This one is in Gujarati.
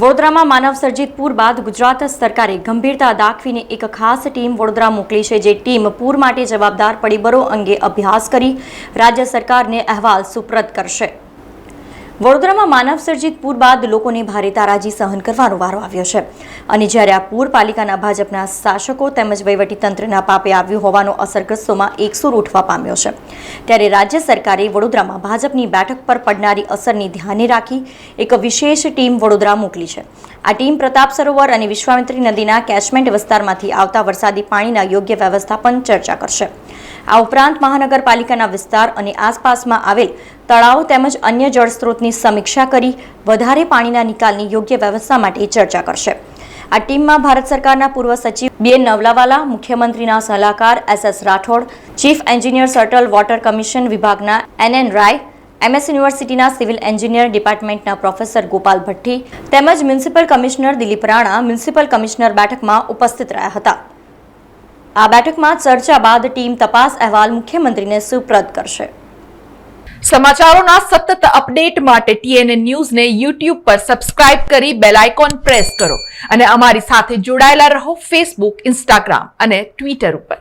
વડોદરામાં માનવ સર્જિત પૂર બાદ ગુજરાત સરકારે ગંભીરતા દાખવીને એક ખાસ ટીમ વડોદરા મોકલી છે, જે ટીમ પૂર માટે જવાબદાર પરિબળો અંગે અભ્યાસ કરી રાજ્ય સરકારને અહેવાલ સુપ્રત કરશે. વડોદરામાં માનવ સર્જિત પૂર બાદ લોકોને ભારે તારાજી સહન કરવાનો વારો આવ્યો છે. અને જ્યારે આ પૂર પાલિકાના ભાજપના શાસકો તેમજ વહીવટીતંત્રના પાપે આવ્યું હોવાનો અસરગ્રસ્તોમાં એકસૂર ઉઠવા પામ્યો છે. ત્યારે રાજ્ય સરકારે વડોદરામાં ભાજપની બેઠક પર પડનારી અસરની ધ્યાને રાખી એક વિશેષ ટીમ વડોદરા મોકલી છે. આ ટીમ પ્રતાપ સરોવર અને વિશ્વામિત્રી નદીના કેચમેન્ટ વિસ્તારમાંથી આવતા વરસાદી પાણીના યોગ્ય વ્યવસ્થાપન ચર્ચા કરશે. આ ઉપરાંત મહાનગરપાલિકાના વિસ્તાર અને આસપાસમાં આવેલ તળાવ તેમજ અન્ય જળસ્ત્રોતની સમીક્ષા કરી વધારે પાણીના નિકાલની યોગ્ય વ્યવસ્થા માટે ચર્ચા કરશે. આ ટીમમાં ભારત સરકારના પૂર્વ સચિવ બી એન નવલાવાલા, મુખ્યમંત્રીના સલાહકાર S S Rathod, chief engineer central water commission વિભાગના એન એન રાય એમએસ યુનિવર્સિટીના સિવિલ એન્જિનિયર ડિપાર્ટમેન્ટના પ્રોફેસર ગોપાલ ભટ્ટી તેમજ municipal commissioner Dilip Rana municipal commissioner બેઠકમાં ઉપસ્થિત રહ્યા હતા. આ બેઠકમાં ચર્ચા બાદ ટીમ તપાસ અહેવાલ મુખ્યમંત્રીને સુપ્રત કરશે. સમાચારોના સતત અપડેટ માટે ટીએનએ ન્યૂઝને યુટ્યુબ પર સબસ્ક્રાઇબ કરી બેલ આઇકોન પ્રેસ કરો અને અમારી સાથે જોડાયેલા રહો ફેસબુક, ઇન્સ્ટાગ્રામ અને ટ્વિટર ઉપર.